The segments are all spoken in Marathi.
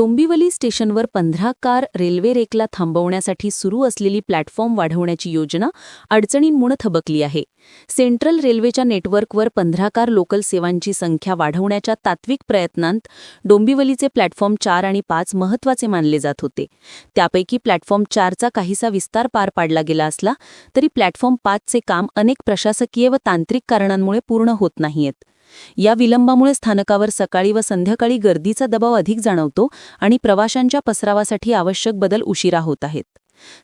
डोंबिवली स्टेशनवर पंधरा कार रेल्वे रेकला थांबवण्यासाठी सुरू असलेली प्लॅटफॉर्म वाढवण्याची योजना अडचणींमुळे थबकली आहे. सेंट्रल रेल्वेच्या नेटवर्कवर पंधरा कार लोकल सेवांची संख्या वाढवण्याच्या तात्विक प्रयत्नांत डोंबिवलीचे प्लॅटफॉर्म चार आणि पाच महत्त्वाचे मानले जात होते. त्यापैकी प्लॅटफॉर्म चारचा काहीसा विस्तार पार पाडला गेला असला तरी प्लॅटफॉर्म पाचचे काम अनेक प्रशासकीय व तांत्रिक कारणांमुळे पूर्ण होत नाहीयेत. या विलंबामुळे स्थानकावर सकाळी व संध्याकाळी गर्दीचा दबाव अधिक जाणवतो आणि प्रवाशांच्या पसरावासाठी आवश्यक बदल उशिरा होत आहेत.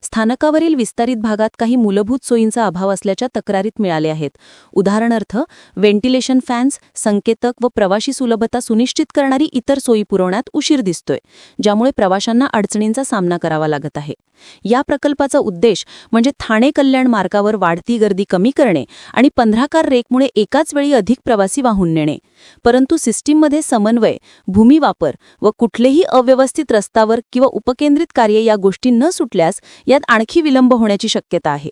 स्थानकावरील विस्तारित भागात काही मूलभूत सोयींचा अभाव असल्याच्या तक्रारीत मिळाले आहेत. उदाहरणार्थ व्हेंटिलेशन फॅन्स संकेतक व प्रवाशी सुलभता सुनिश्चित करणारी इतर सोयी पुरवण्यात उशीर दिसतोय ज्यामुळे प्रवाशांना अडचणींचा सामना करावा लागत आहे. या प्रकल्पाचा उद्देश म्हणजे ठाणे कल्याण मार्गावर वाढती गर्दी कमी करणे आणि पंधरा कार रेकमुळे एकाच वेळी अधिक प्रवासी वाहून नेणे. परंतु सिस्टीममध्ये समन्वय भूमी वापर व कुठलेही अव्यवस्थित रस्तावर किंवा उपकेंद्रित कार्य या गोष्टी न सुटल्यास यात आणखी विलंब होण्याची शक्यता आहे.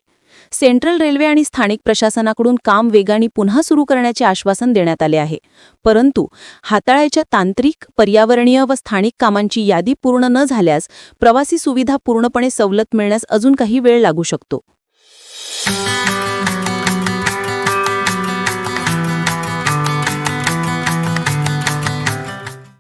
सेंट्रल रेल्वे आणि स्थानिक प्रशासनाकडून काम वेगाने पुन्हा सुरू करण्याचे आश्वासन देण्यात आले आहे. परंतु हाताळायच्या तांत्रिक पर्यावरणीय व स्थानिक कामांची यादी पूर्ण न झाल्यास प्रवासी सुविधा पूर्णपणे सवलत मिळण्यास अजून काही वेळ लागू शकतो.